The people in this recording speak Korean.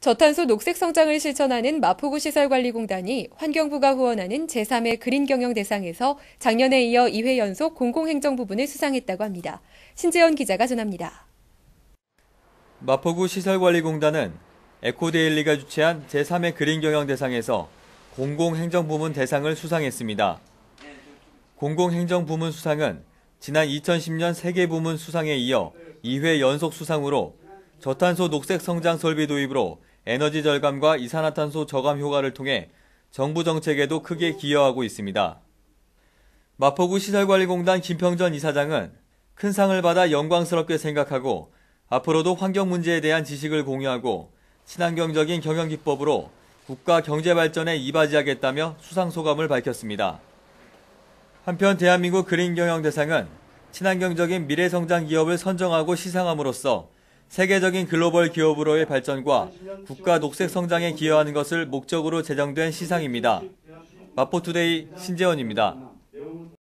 저탄소 녹색 성장을 실천하는 마포구 시설관리공단이 환경부가 후원하는 제3회 그린 경영 대상에서 작년에 이어 2회 연속 공공행정 부분을 수상했다고 합니다. 신재원 기자가 전합니다. 마포구 시설관리공단은 에코데일리가 주최한 제3회 그린 경영 대상에서 공공행정 부문 대상을 수상했습니다. 공공행정 부문 수상은 지난 2010년 세계 부문 수상에 이어 2회 연속 수상으로 저탄소 녹색 성장 설비 도입으로 에너지 절감과 이산화탄소 저감 효과를 통해 정부 정책에도 크게 기여하고 있습니다. 마포구 시설관리공단 김평전 이사장은 큰 상을 받아 영광스럽게 생각하고 앞으로도 환경 문제에 대한 지식을 공유하고 친환경적인 경영 기법으로 국가 경제 발전에 이바지하겠다며 수상 소감을 밝혔습니다. 한편 대한민국 그린 경영 대상은 친환경적인 미래 성장 기업을 선정하고 시상함으로써 세계적인 글로벌 기업으로의 발전과 국가 녹색 성장에 기여하는 것을 목적으로 제정된 시상입니다. 마포투데이 신재원입니다.